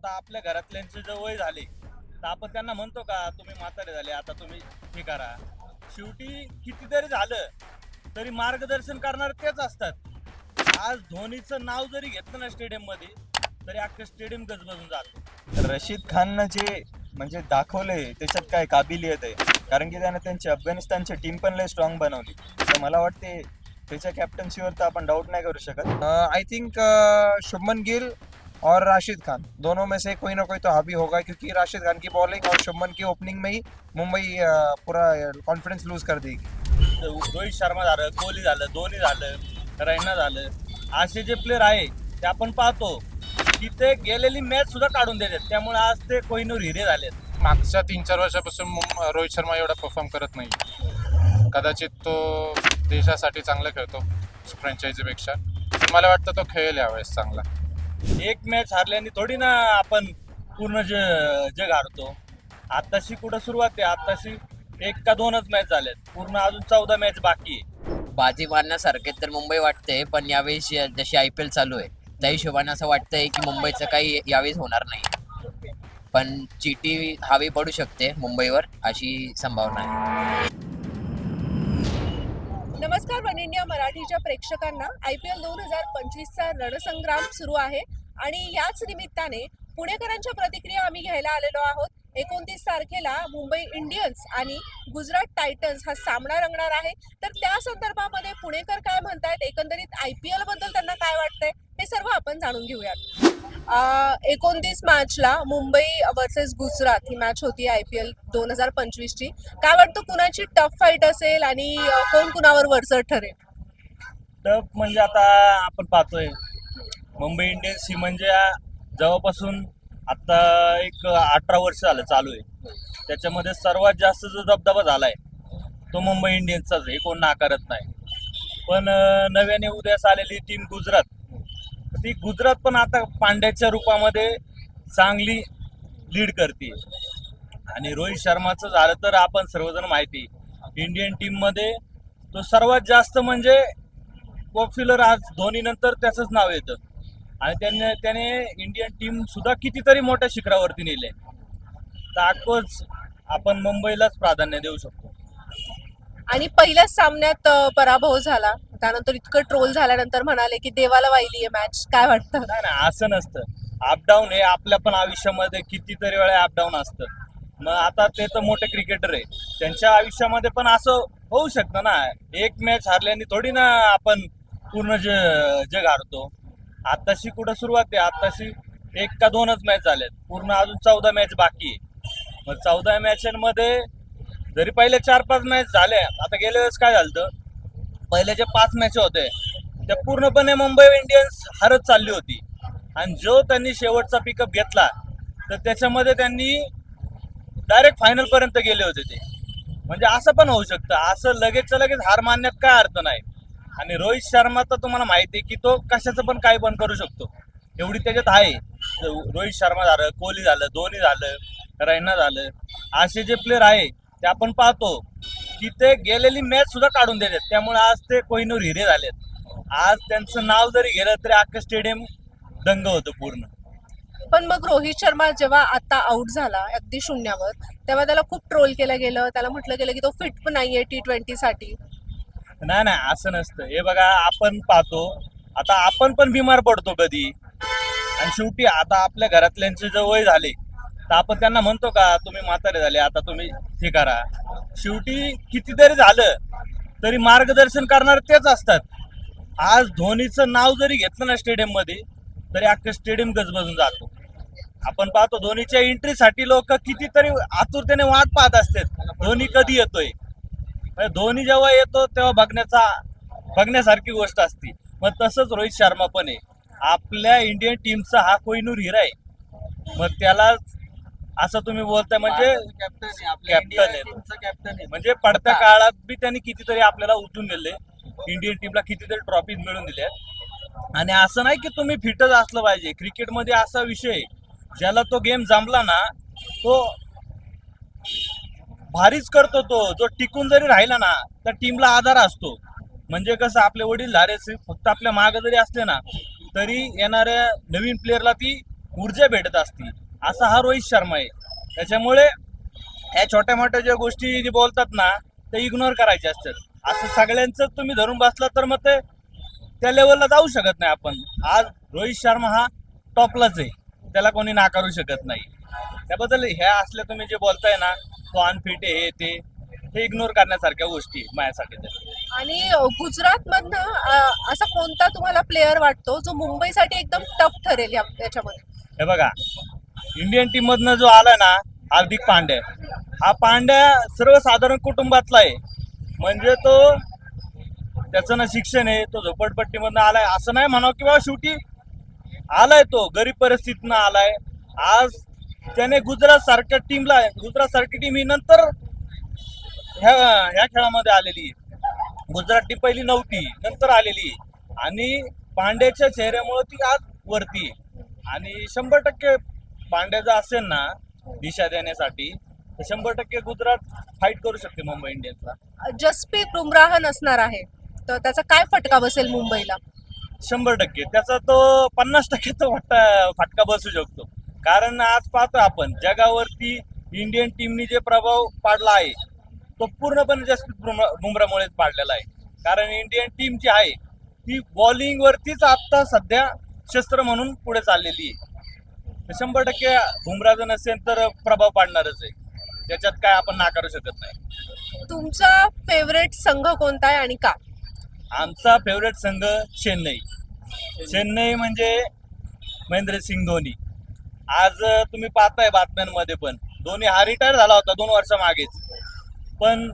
आता आपल्या घरातल्यांचे जे वय झाले तर आपण त्यांना म्हणतो का तुम्ही म्हातारे झाले आता तुम्ही हे करा. शेवटी कितीतरी झालं तरी मार्गदर्शन करणारे तेच असतात. आज धोनीचं नाव जरी घेतलं ना स्टेडियममध्ये तरी अख्खं स्टेडियम गजबजून जातं. रशीद खाननं जे म्हणजे दाखवले त्याच्यात काय काबिलियत आहे? कारण की त्यानं त्यांची अफगाणिस्तानची टीम पण लय स्ट्रॉंग बनवली. तर मला वाटते त्याच्या कॅप्टन्सीवर तर आपण डाऊट नाही करू शकत. आई थिंक शुभमन गिल और राशिद खान। दोनों में से कोई ना कोई तो हावी होगा क्योंकि राशिद खान की बॉलिंग और शुभमन की ओपनिंग में ही मुंबई पूरा कॉन्फिडेंस लूज कर देगी। रोहित शर्मा झालं कोहली झालं धोनी झालं रैना झालं. असे जे प्लेअर आहे ते आपण पाहतो की ते गेलेली मॅच सुद्धा काढून देतात. त्यामुळे आज ते कोहिनूर हिरे झालेत. मागच्या तीन चार वर्षापासून मुं- रोहित शर्मा एवढा परफॉर्म करत नाही. कदाचित तो देशासाठी चांगलं खेळतो फ्रँचायझीपेक्षा मला वाटतं तो खेळेल यावेळेस चांगला. एक मॅच हारल्याने थोडी ना आपण पूर्ण ज जग हारतो. आत्ताशी कुठं सुरुवात आहे? आत्ताशी एक का दोनच मॅच झाल्यात पूर्ण अजून चौदा मॅच बाकी आहे. बाजी मारण्यासारखे तर मुंबई वाटते पण यावेळी जशी आय पी एल चालू आहे त्या हिशोबाने असं वाटतंय की मुंबईचं काही यावेळेस होणार नाही. पण चिटी हवी पडू शकते मुंबईवर अशी संभावना आहे. नमस्कार वन इंडिया मराठीच्या प्रेक्षकांना. आय पी एल दोन हजार पंचवीसचा रणसंग्राम सुरू आहे आणि याच निमित्ताने पुणेकरांच्या प्रतिक्रिया आम्ही घ्यायला आलेलो आहोत. एकोणतीस तारखेला मुंबई इंडियन्स आणि गुजरात टायटन्स हा सामना रंगणार आहे. तर त्या संदर्भामध्ये पुणेकर काय म्हणतायत? एकंदरीत आय पी एलबद्दल त्यांना काय वाटतंय? हे सर्व आपण जाणून घेऊयात. एकोणतीस मार्चला मुंबई वर्सेस गुजरात ही मॅच होती आय पी एल दोन हजार पंचवीसची. काय वाटतं कुणाची टफ फाईट असेल आणि कोण कुणावर वरचढ ठरेल? टफ म्हणजे आता आपण पाहतोय मुंबई इंडियन्स ही म्हणजे जेव्हापासून आता एक अठरा वर्ष झालं चालू आहे. त्याच्यामध्ये सर्वात जास्त जो दबदबा झालाय तो मुंबई इंडियन्सचाच आहे हे कोण नाकारत नाही. पण नव्याने उदयास आलेली टीम गुजरात ती गुजरात पण आता पांड्याच्या रूपामध्ये चांगली लीड करते आणि रोहित शर्माचं झालं तर आपण सर्वजण माहिती. इंडियन टीममध्ये तो सर्वात जास्त म्हणजे पॉप्युलर आज धोनी नंतर त्याचंच नाव येतं. आणि त्याने त्याने इंडियन टीम सुद्धा कितीतरी मोठ्या शिखरावरती नेले तर आपण मुंबईलाच प्राधान्य देऊ शकतो. आणि पहिल्याच सामन्यात पराभव झाला. त्यानंतर इतकं ट्रोल झाल्यानंतर म्हणाले की देवाला वाहिली आहे मॅच काय वाटतं? नाही ना असं नसतं. अपडाऊन हे आपल्या पण आयुष्यामध्ये कितीतरी वेळा अपडाऊन असतं. मग आता ते तर मोठे क्रिकेटर आहे. त्यांच्या आयुष्यामध्ये पण असं होऊ शकतं ना. एक मॅच हारल्याने थोडी ना आपण पूर्ण जग जग हारतो. आताशी कुठं सुरुवात आहे? आताशी एक का दोनच मॅच झाल्यात पूर्ण अजून चौदा मॅच बाकी आहे. मग चौदा मॅचांमध्ये जरी पहिले चार पाच मॅच झाल्या आता गेल्या वेळेस काय झालं पहिले जे पाच मॅच होते. त्या पूर्णपणे मुंबई इंडियन्स हरत चालली होती. आणि जो त्यांनी शेवटचा पिकअप घेतला तर त्याच्यामध्ये त्यांनी डायरेक्ट फायनल पर्यंत गेले होते ते. म्हणजे असं पण होऊ शकतं. असं लगेचच्या लगेच हार मानण्यात काय अर्थ नाही. आणि रोहित शर्मा तर तुम्हाला माहिती आहे की तो कशाचं पण काही पण करू शकतो. एवढी त्याच्यात आहे. रोहित शर्मा झालं कोहली झालं धोनी झालं रैना झालं. असे जे प्लेअर आहे ते आपण पाहतो. की ते गेलेली मॅच सुद्धा काढून देतात त्यामुळे आज ते कोहिनूर हिरे झालेत. आज त्यांचं नाव जरी गेलं तरी अख्खं स्टेडियम दंग होतं पूर्ण. पण मग रोहित शर्मा जेव्हा आता आउट झाला अगदी शून्यावर तेव्हा त्याला खूप ट्रोल केलं गेलं. त्याला म्हटलं गेलं की तो फिट पण नाहीये टी ट्वेंटी साठी. नाही नाही असं नसतं. हे बघा आपण पाहतो. आता आपण पण बिमार पडतो कधी. आणि शेवटी आता आपल्या घरातल्यांचे जे वय झाले तर आपण त्यांना म्हणतो का तुम्ही म्हातारे झाले आता तुम्ही हे करा. शेवटी कितीतरी झालं तरी मार्गदर्शन करणार तेच असतात. आज धोनीचं नाव जरी घेतलं ना स्टेडियममध्ये तरी अख्खं स्टेडियम गजबजून जातो. आपण पाहतो धोनीच्या एंट्रीसाठी लोक कितीतरी आतुरतेने वाट पाहत असतात. धोनी कधी येतोय? धोनी जेव्हा येतो तेव्हा बघण्याचा बघण्यासारखी गोष्ट असते. मग तसंच रोहित शर्मा पण आहे. आपल्या इंडियन टीमचा हा कोहिनूर हिरा आहे. मग त्याला असं तुम्ही बोलताय म्हणजे कॅप्टन आहे म्हणजे पडत्या काळात बी त्यांनी कितीतरी आपल्याला उचलून दिले इंडियन टीमला कितीतरी ट्रॉफीज मिळवून दिल्या आणि असं नाही की तुम्ही फिटच असलं पाहिजे. क्रिकेटमध्ये असा विषय ज्याला तो गेम जमला ना तो भारीच करतो तो. जो टिकून जरी राहिला ना तर टीमला आधार असतो. म्हणजे कसं आपले वडील धारे फक्त आपल्या मागे जरी असले ना तरी येणाऱ्या नवीन प्लेअरला ती ऊर्जा भेटत असती. असा हा रोहित शर्मा आहे. त्याच्यामुळे ह्या छोट्या मोठ्या ज्या गोष्टी जे बोलतात ना ते इग्नोर करायचे असतात. असं सगळ्यांचं तुम्ही धरून बसला तर मग ते त्या लेवलला जाऊ शकत नाही आपण. आज रोहित शर्मा हा टॉपलाच आहे. त्याला कोणी नाकारू शकत नाही. त्याबद्दल ह्या असल्या तुम्ही जे बोलताय ना तो अनफिट आहे हे ते हे इग्नोर करण्यासारख्या गोष्टी माझ्यासाठी तर. आणि गुजरात मधनं असा कोणता तुम्हाला प्लेअर वाटतो जो मुंबईसाठी एकदम टफ ठरेल या- याच्यामध्ये? हे बघा इंडियन टीम मधनं जो आला ना हार्दिक पांड्या हा पांड्या सर्वसाधारण कुटुंबातला आहे. म्हणजे तो त्याचं ना शिक्षण आहे तो झोपडपट्टीमधनं आलाय. असं नाही म्हणावं की बाबा शेवटी आलाय तो गरीब परिस्थितीनं आलाय. आज त्याने गुजरात सारख्या टीमला गुजरात सारखी टीम ही नंतर ह्या ह्या खेळामध्ये आलेली आहे. गुजरात टीम पहिली नव्हती नंतर आलेली आणि पांड्याच्या चेहऱ्यामुळे ती आज वरती आणि शंभर टक्के पांड्या जर असेल ना दिशा देण्यासाठी तर शंभर टक्के गुजरात फाईट करू शकते मुंबई इंडियन्सला. जसप्रीत बुमराह नसणार आहे तर त्याचा काय फटका बसेल मुंबईला? शंभर टक्के. त्याचा तो पन्नास टक्के तो फटका फटका बसू शकतो. कारण आज पाहतो आपण जगावरती इंडियन टीमनी जे प्रभाव पाडला आहे तो पूर्णपणे जसप्रीत बुमरा बुमरामुळेच पाडलेला आहे. कारण इंडियन टीम जी आहे ती बॉलिंग वरतीच आता सध्या शस्त्र म्हणून पुढे चाललेली आहे. शंभर टक्के बुमरा जर नसेल तर प्रभाव पाडणारच आहे. त्याच्यात काय आपण नाकारू शकत नाही. तुमचा फेवरेट संघ कोणता आहे आणि का? आमचा फेवरेट संघ चेन्नई. चेन्नई म्हणजे महेंद्रसिंग धोनी. आज तुम्ही पाहताय बातम्यांमध्ये पण धोनी हा रिटायर झाला होता दोन वर्षामागेच पण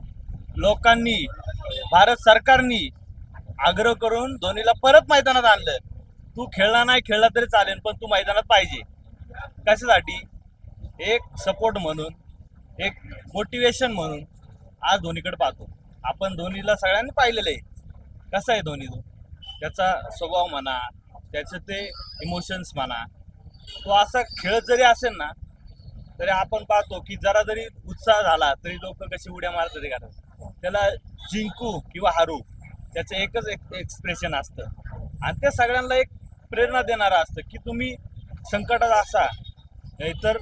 लोकांनी भारत सरकारनी आग्रह करून धोनीला परत मैदानात आणलं. तू खेळला नाही खेळला तरी चालेल पण तू मैदानात पाहिजे. कशासाठी? एक सपोर्ट म्हणून एक मोटिवेशन म्हणून आज धोनीकडे पाहतो. आपण धोनीला सगळ्यांनी पाहिलेलं आहे. कसा आहे धोनी तो? त्याचा स्वभाव म्हणा त्याचे ते इमोशन्स म्हणा तो असा खेळत जरी असेल ना तरी आपण पाहतो की जरा जरी उत्साह झाला तरी लोक कशी उड्या मारतात ते करतात. त्याला जिंकू किंवा हारू त्याचं एकच एक एक्सप्रेशन असतं. आणि ते सगळ्यांना एक प्रेरणा देणारं असतं की तुम्ही संकटात असा नाहीतर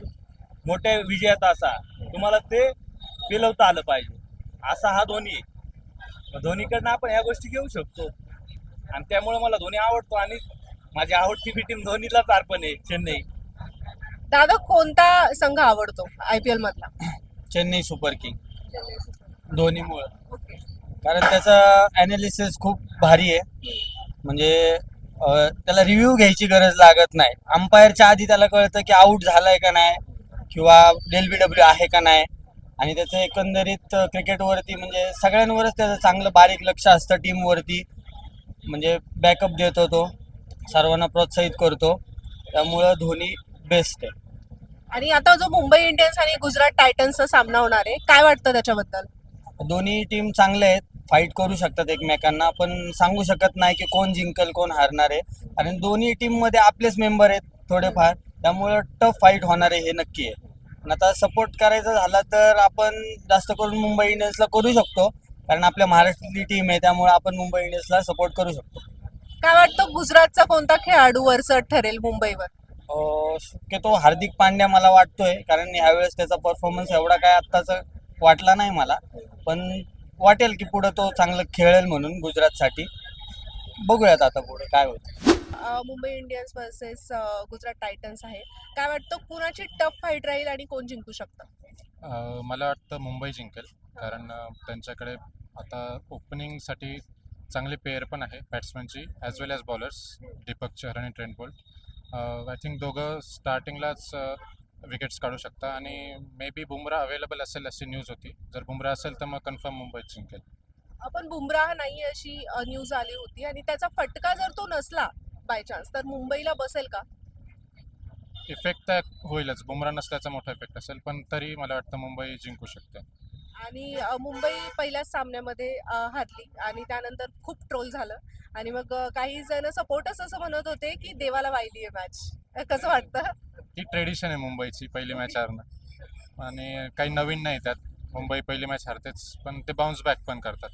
मोठ्या विजयात असा तुम्हाला ते पेलवता आलं पाहिजे. असा हा धोनी धोनीकडनं आपण ह्या गोष्टी घेऊ शकतो. आणि त्यामुळे मला धोनी आवडतो आणि माझी आवडती बी टीम धोनीलाच अर्पण आहे चेन्नई. दादा कोणता संघ आवडतो आय पी एल मधला? Chennai super king. धोनीमुळं. कारण त्याचं ॲनालिसिस खूप भारी आहे. म्हणजे त्याला रिव्ह्यू घ्यायची गरज लागत नाही. अंपायरच्या आधी त्याला कळतं की आऊट झालाय का नाही किंवा डेल बी डब्ल्यू आहे का नाही. आणि त्याचं एकंदरीत क्रिकेटवरती म्हणजे सगळ्यांवरच त्याचं चांगलं बारीक लक्ष असतं टीमवरती म्हणजे बॅकअप देतो तो. सर्वांना प्रोत्साहित करतो. त्यामुळं धोनी बेस्ट आहे. आणि आता जो मुंबई इंडियन्स आणि गुजरात टायटन्सचा सामना होणार आहे काय वाटतं त्याच्याबद्दल? दोन्ही टीम चांगले आहेत. फाईट करू शकतात एकमेकांना पण सांगू शकत नाही की कोण जिंकल कोण हारणार आहे. आणि दोन्ही टीममध्ये आपलेच मेंबर आहेत थोडेफार. त्यामुळं टफ फाईट होणार आहे हे नक्की आहे. पण आता सपोर्ट करायचा झाला तर आपण जास्त करून मुंबई इंडियन्सला करू शकतो. कारण आपल्या महाराष्ट्रातली टीम आहे त्यामुळे आपण मुंबई इंडियन्सला सपोर्ट करू शकतो. काय वाटतं गुजरातचा कोणता खेळाडू वरचढ ठरेल मुंबईवर? अं, शक्यतो हार्दिक पांड्या मला वाटतोय. कारण ह्यावेळेस त्याचा परफॉर्मन्स एवढा काय आत्ताचा वाटला नाही मला. पण वाटेल की पुढे तो चांगलं खेळेल म्हणून गुजरातसाठी. बघूयात आता पुढे काय होतं. Mumbai Indians versus Gujarat titans आहे. काय वाटतं कुणाची टफ फाईट राहील आणि कोण जिंकू शकतं? मला वाटतं मुंबई जिंकेल. कारण त्यांच्याकडे आता ओपनिंगसाठी चांगले पेअर पण आहे बॅट्समॅनची as well as bowlers Deepak Chahar आणि ट्रेंट बोल्ट. आय थिंक दोघं स्टार्टिंगलाच विकेट्स काढू शकता आणि मे बी बुमरा अवेलेबल असेल अशी न्यूज होती. जर बुमरा असेल तर मग कन्फर्म मुंबई जिंकेल. आपण बुमराह नाही अशी न्यूज आली होती आणि त्याचा फटका जर तो नसला बाय चान्स तर मुंबईला बसेल का? इफेक्ट तर होईलच. बुमरा नसल्याचा मोठा इफेक्ट असेल पण तरी मला वाटतं मुंबई जिंकू शकते. आणि मुंबई पहिल्याच सामन्यामध्ये हारली आणि त्यानंतर खूप ट्रोल झालं. आणि मग काही जण सपोर्टर्स असं म्हणत होते की देवाला वाहिली आहे मॅच कसं वाटतं? ती ट्रेडिशन आहे मुंबईची पहिली मॅच हारणं आणि काही नवीन नाही त्यात. मुंबई पहिली मॅच हारतेच पण ते बाउन्स बॅक पण करतात.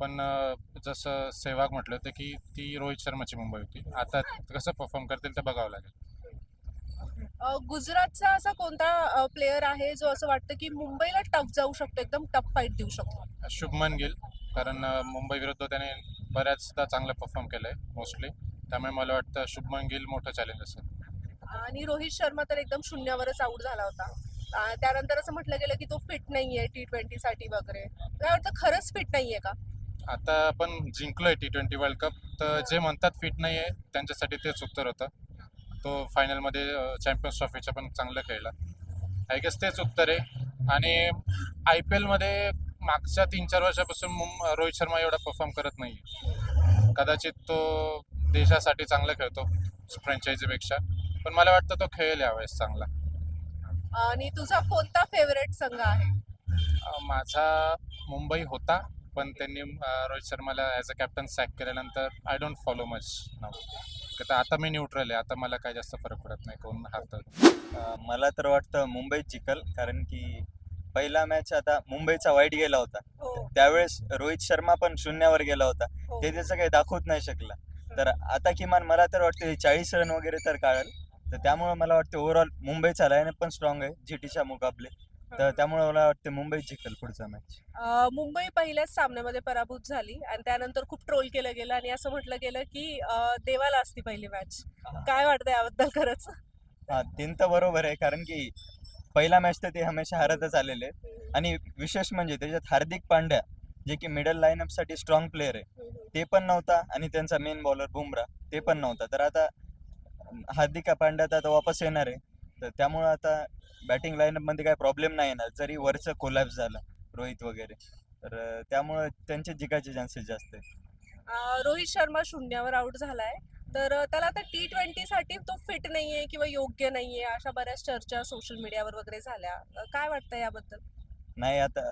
पण अं, जसं सेवाग म्हटलं होतं की ती रोहित शर्माची मुंबई होती. आता कसं परफॉर्म करतील ते बघावं लागेल. अ, गुजरातचा असा कोणता प्लेअर आहे जो असं वाटतं की मुंबईला टफ जाऊ शकतो एकदम टफ फाईट देऊ शकतो? शुभमन गिल. कारण अ, मुंबई विरुद्ध त्याने बऱ्याचदा चांगलं परफॉर्म केलं आहे मोस्टली त्यामुळे मला वाटतं शुभमन गिल मोठं चॅलेंज असेल. आणि रोहित शर्मा तर एकदम शून्यावरच आऊट झाला होता. त्यानंतर असं म्हटलं गेलं की तो फिट नाहीये टी ट्वेंटी साठी वगैरे. काय वाटतं खरंच फिट नाहीये का? आता आपण जिंकलोय टी ट्वेंटी वर्ल्ड कप तर जे म्हणतात फिट नाहीये त्यांच्यासाठी तेच उत्तर होतं. तो फायनलमध्ये चॅम्पियन्स ट्रॉफीच्या पण चांगलं खेळला. आय गेस तेच उत्तर आहे. आणि आय पी एलमध्ये मागच्या तीन चार वर्षापासून रोहित शर्मा एवढा परफॉर्म करत नाही कदाचित तो देशासाठी चांगला खेळतो फ्रँचायझीपेक्षा पण मला वाटतं तो खेळेल यावेळेस चांगला. आणि तुझा कोणता फेवरेट संघ आहे? अ, माझा मुंबई होता पण त्यांनी अ, रोहित शर्माला ॲज अ कॅप्टन सॅक केल्यानंतर आय डोंट फॉलो मच नाव आता मी न्यूट्रल आहे आता मला काही जास्त फरक पडत नाही कोण हारतं. अं, मला तर वाटतं मुंबईत जिंकल कारण की पहिला मॅच आता मुंबईचा वाईट गेला होता. हो. त्यावेळेस रोहित शर्मा पण शून्यावर गेला होता. हो. ते त्याचं काही दाखवत नाही शकला. तर आता किमान मला तर वाटतं चाळीस रन वगैरे तर काढल. तर त्यामुळे मला वाटतं ओव्हरऑल मुंबईचा लाईन पण स्ट्रॉंग आहे जीटीच्या मुकाबले. तर त्यामुळे मला वाटतं मुंबई जिंकल पुढचा मॅच मुंबई पहिल्याच सामन्यामध्ये पराभूत झाली आणि त्यानंतर खूप ट्रोल केलं गेलं आणि असं म्हटलं गेलं की देवाला असती पहिली मॅच काय वाटतं याबद्दल खरंच? हा तीन तर बरोबर आहे कारण की पहिला मॅच तर ते हमेशा हारतच आलेले आणि विशेष म्हणजे त्याच्यात हार्दिक पांड्या जे की मिडल लाईनअपसाठी स्ट्रॉंग प्लेअर आहे ते पण नव्हता आणि त्यांचा मेन बॉलर बुमरा ते पण नव्हता. तर आता हार्दिक पांड्या आता वापस येणार आहे. तर त्यामुळं आता बॅटिंग लाईनअपमध्ये काय प्रॉब्लेम नाही येणार. जरी वरचं कोलॅप्स झालं रोहित वगैरे तर त्यामुळं त्यांचे जिकायचे चान्सेस जास्त आहेत. अ, रोहित शर्मा शून्यावर आऊट झालाय. तर त्याला आता टी ट्वेंटी साठी तो फिट नाहीये किंवा योग्य नाहीये अशा बऱ्याच चर्चा सोशल मीडियावर वगैरे झाल्या. काय वाटतं याबद्दल? नाही आता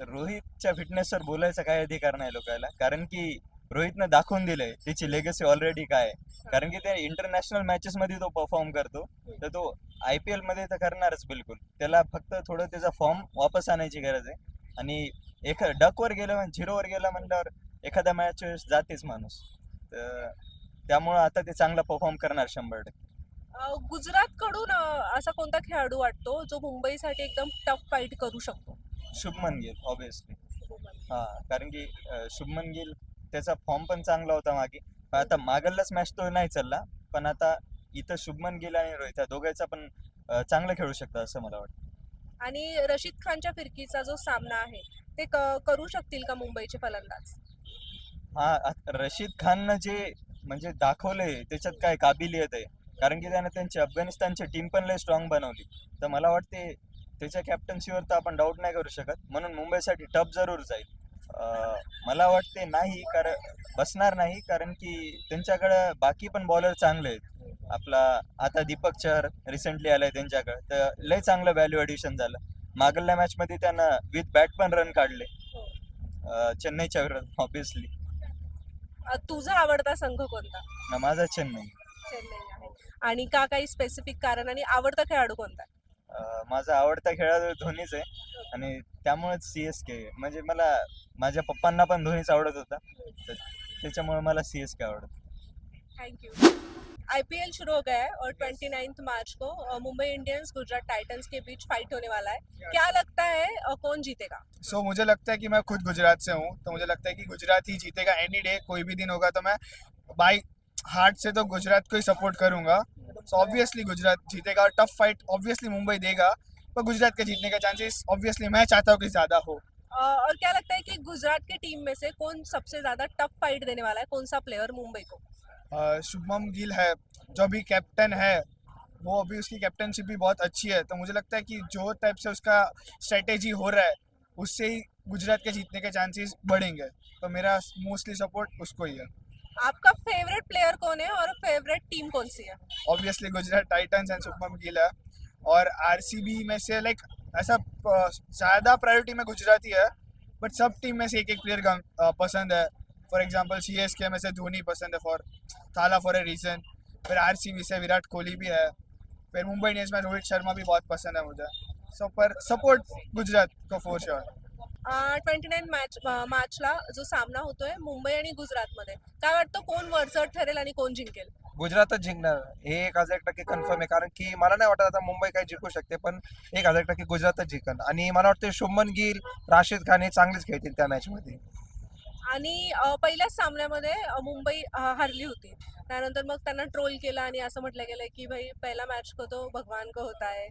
रोहितच्या फिटनेसवर बोलायचा काय अधिकार नाही लोकांना कारण की रोहितनं दाखवून दिलंय त्याची लेगसी ऑलरेडी काय. कारण की ते इंटरनॅशनल मॅचेस मध्ये तो परफॉर्म करतो. तर तो आय पी एलमध्ये तर करणारच बिलकुल. त्याला फक्त थोडं त्याचा फॉर्म वापस आणायची गरज आहे. आणि एख डकवर गेलं म्हणजे झिरोवर गेला म्हणल्यावर एखाद्या मॅच जातेच माणूस. तर त्यामुळं आता ते चांगला परफॉर्म करणार शंभर टक्के. अ, गुजरातकडून अ, असा कोणता खेळाडू वाटतो जो मुंबईसाठी एकदम टफ फाईट करू शकतो? शुभमन गिल ऑब्विसली हा कारण की शुभमन गिल त्याचा फॉर्म पण चांगला होता मागे. पण आता मागललाच मॅच तो नाही चालला पण आता इथं शुभमन गिल आणि रोहित या दोघांचा पण चांगलं खेळू शकतात असं मला वाटतं. आणि रशीद खानच्या फिरकीचा जो सामना आहे ते क- करू शकतील का मुंबईचे फलंदाज? हा आत- रशीद खाननं जे म्हणजे दाखवलंय त्याच्यात काय काबिलियत आहे. कारण की त्यानं त्यांची अफगाणिस्तानची टीम पण लय स्ट्रॉंग बनवली. तर मला वाटते त्याच्या कॅप्टन्सीवर तर आपण डाऊट नाही करू शकत. म्हणून मुंबईसाठी टफ जरूर जाईल. मला वाटते नाही कारण बसणार नाही कारण की त्यांच्याकडे बाकी पण बॉलर चांगले आहेत. आपला आता दीपक चहर रिसेंटली आलाय त्यांच्याकडे. तर लय चांगलं व्हॅल्यू ॲडिशन झालं. मागल्या मॅचमध्ये त्यानं विथ बॅट पण रन काढले. चेन्नईच्या विरोधात ऑब्विसली तुझा आवडता संघ कोणता? माझा चेन्नई. चेन्नई. आहे आणि का काही स्पेसिफिक कारण आणि आवडता खेळाडू कोणता? माझा आवडता खेळाडू धोनीच आहे. आणि त्यामुळेच सी एस के म्हणजे मला माझ्या पप्पांना पण धोनीच आवडत होता. तर त्याच्यामुळे मला सी एस के आवडत. थैंक यू आईपीएल शुरू हो गया है और 29 मार्च को मुंबई इंडियंस गुजरात टाइटंस के बीच फाइट होने वाला है। क्या लगता है कौन जीतेगा? सो मुझे लगता है कि मैं खुद गुजरात से हूँ तो मुझे लगता है कि गुजरात ही जीतेगा। एनी डे कोई भी दिन होगा तो मैं बाई हार्ट से तो गुजरात को ही सपोर्ट करूंगा। सो ऑब्वियसली गुजरात जीतेगा और टफ फाइट ऑब्वियसली मुंबई देगा पर गुजरात के जीतने का चांसेस ऑब्वियसली मैं चाहता हूँ कि ज़्यादा हो। और क्या लगता है कि गुजरात की टीम में से कौन सबसे ज़्यादा टफ फाइट देने वाला है? कौन सा प्लेयर मुंबई को? शुभम गिल है जो अभी कैप्टन है वो अभी उसकी कैप्टनशिप भी बहुत अच्छी है। तो मुझे लगता है कि जो टाइप से उसका स्ट्रेटेजी हो रहा है उससे ही गुजरात के जीतने के चांसेस बढ़ेंगे। तो मेरा मोस्टली सपोर्ट उसको ही है। आपका फेवरेट प्लेयर कौन है और फेवरेट टीम कौन सी है? Obviously Gujarat titans and Shubman Gill है और आरसीबी में से लाइक ऐसा ज़्यादा प्रायोरिटी में गुजरात ही है बट सब टीम में से एक एक प्लेयर पसंद है। For example C S K में से धोनी पसंद है for Thala for a reason फिर आर सी बी से विराट कोहली भी है। फिर मुंबई इंडियंस में रोहित शर्मा भी बहुत पसंद है मुझे। सो पर सपोर्ट गुजरात को for sure twenty nine match मार्चला जो सामना होतोय मुंबई आणि गुजरातमध्ये. काय वाटतं कोण वरचढ ठरेल आणि कोण जिंकेल? गुजरातच जिंकणार. हे एक हजार टक्के कन्फर्म आहे. कारण की मला नाही वाटत आता मुंबई काही जिंकू शकते पण एक हजार टक्के गुजरातच जिंकन. आणि मला वाटतं शुभमन गिल राशिद खान हे चांगलेच खेळतील त्या मॅच मध्ये. आणि पहिल्याच सामन्यामध्ये मुंबई हारली होती. त्यानंतर मग त्यांना ट्रोल केला आणि असं म्हटलं गेलं की भाई पहला मैच को तो भगवान को होता है.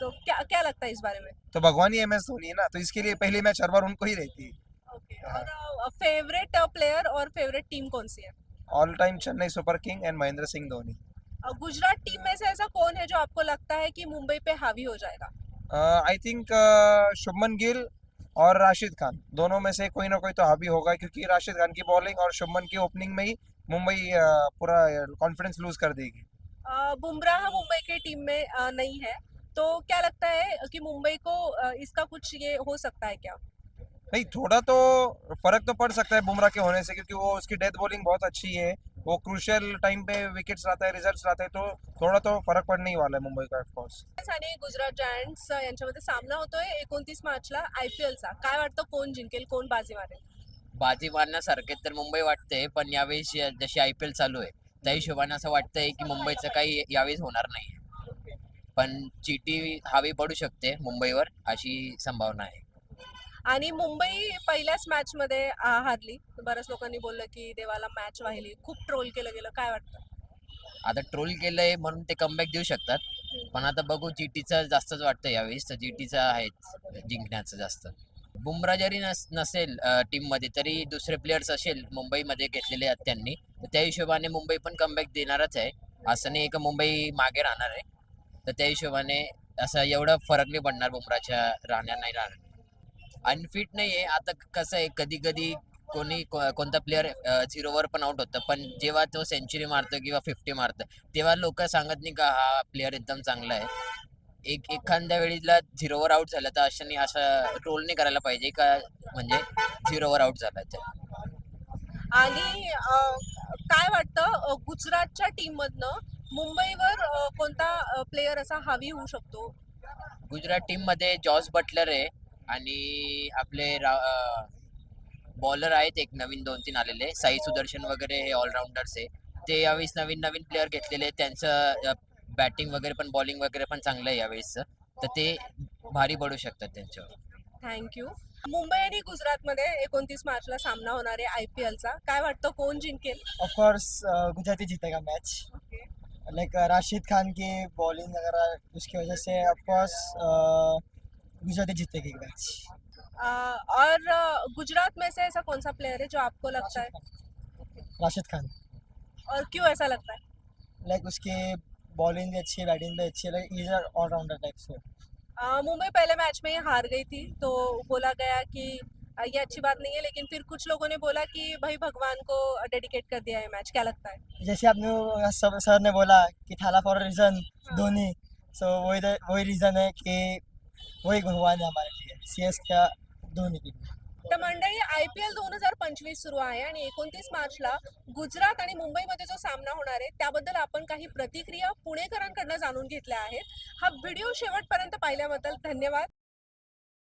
तो क्या क्या लगता है इस बारे में? तो भगवान ही एम एस धोनी है ना तो इसके लिए पहली मैच हर बार उनको ही रहती है। और फेवरेट प्लेयर और फेवरेट टीम कौन सी है? All time Chennai super king and Mahendra Singh Dhoni Gujarat team में से ऐसा कौन है जो आपको लगता है कि मुंबई पे हावी हो जाएगा? आई थिंक शुभमन गिल और राशिद खान। दोनों में से कोई ना कोई तो हावी होगा क्योंकि राशिद खान की बॉलिंग और शुभमन की ओपनिंग में ही मुंबई पूरा कॉन्फिडेंस लूज कर देगी। बुमराह मुंबई की टीम में नहीं है। तो क्या लगता है कि मुंबई को इसका कुछ ये हो सकता है क्या? नहीं थोड़ा तो फर्क तो पड़ सकता है बुमराह के होने से क्योंकि वो उसकी डेथ बॉलिंग बहुत अच्छी है। वो क्रूशियल टाइम पे विकेट्स लाता है रिजल्ट्स लाता है तो थोड़ा तो फरक पडणे ही वाला है मुंबई का ऑफकोर्स आणि गुजरात जायंट्स यांच्यामध्ये सामना होतोय एकोणतीस मार्चला आय पी एलचा काय वाटतं कोण जिंकेल कोण बाजी मारेल? बाजी मारण्यासारखे तर मुंबई वाटते पण यावेळी जशी आय पी एल चालू आहे त्या हिशोबाने असं वाटतंय की मुंबईचं काही यावेळेस होणार नाही. पण चिटी हवी पडू शकते मुंबईवर अशी संभावना आहे. आणि मुंबई पहिल्याच मॅच मध्ये हारली. बऱ्याच लोकांनी बोललं की देवाला मॅच वाहिली खूप ट्रोल केलं गेलं. काय वाटतं? आता ट्रोल केलंय म्हणून ते कमबॅक देऊ शकतात. पण आता बघू जीटीचं जास्तच वाटतं यावेळेस. तर जीटीचं आहे जिंकण्याचं जास्त. बुमरा जरी नस नसेल टीममध्ये तरी दुसरे प्लेयर्स असेल मुंबईमध्ये घेतलेले आहेत त्यांनी तर त्या हिशोबाने मुंबई पण कमबॅक देणारच आहे. असं नाही का मुंबई मागे राहणार आहे. तर त्या हिशोबाने असं एवढा फरक नाही पडणार बुमराच्या राहण्या नाही राहणार अनफिट नाही आहे. आता कसं आहे कधी कधी कोणी कोणता प्लेअर झिरोवर पण आउट होतं. पण जेव्हा तो सेंचुरी मारतो किंवा फिफ्टी मारतं तेव्हा लोक सांगत नाही का हा प्लेअर एकदम चांगला आहे. एक एखाद्या वेळीला झिरोवर आउट झाला तर अशाने असं रोल नाही करायला पाहिजे का म्हणजे झिरोवर आउट झाला तर. आणि काय वाटतं गुजरातच्या टीम मधनं मुंबईवर अ, कोणता प्लेअर असा हावी होऊ शकतो? गुजरात टीममध्ये जॉर्ज बटलर आहे आणि आपले बॉलर आहेत एक नवीन दोन तीन आलेले. साई सुदर्शन वगैरे हे ऑलराऊंडर्स आहे. ते यावेळेस नवीन नवीन प्लेअर घेतलेले आहेत. त्यांचं बॅटिंग वगैरे पण बॉलिंग वगैरे पण चांगलं आहे यावेळेसचं तर ते भारी पडू शकतात त्यांच्यावर. थँक्यू मुंबई आणि गुजरातमध्ये एकोणतीस मार्चला सामना होणार आहे आय पी एलचा काय वाटतं? कोण जिंकेल? ऑफ कोर्स गुजराती जीतेगा मैच लाइक राशिद खान की बॉलिंग वगैरह उसकी वजह से ऑफ़ कोर्स गुजराती जीतेगी मैच और गुजरात में से ऐसा कौन सा प्लेयर है जो आपको लगता है? राशिद खान और क्यों ऐसा लगता है? लाइक उसकी बॉलिंग भी अच्छी है बैटिंग भी अच्छी है इज़ ऑलराउंडर टाइप से मुंबई पहले मैच में ही हार गई थी तो बोला गया कि ये अच्छी बात नहीं है लेकिन फिर कुछ लोगों ने बोला कि भाई भगवान को डेडिकेट कर दिया है मैच क्या लगता है? जैसे आपने सब सर ने बोला कि Thala for reason Dhoni. So वही वही रीजन है कि वही भगवान है हमारे लिए सी एस का धोनी की तर मंडळी आय पी एल दोन हजार पंचवीस सुरू आहे आणि एकोणतीस मार्चला गुजरात आणि मुंबईमध्ये जो सामना होणार आहे त्याबद्दल आपण काही प्रतिक्रिया पुणेकरांकडनं जाणून घेतल्या आहेत. हा व्हिडिओ शेवटपर्यंत पाहिल्याबद्दल धन्यवाद.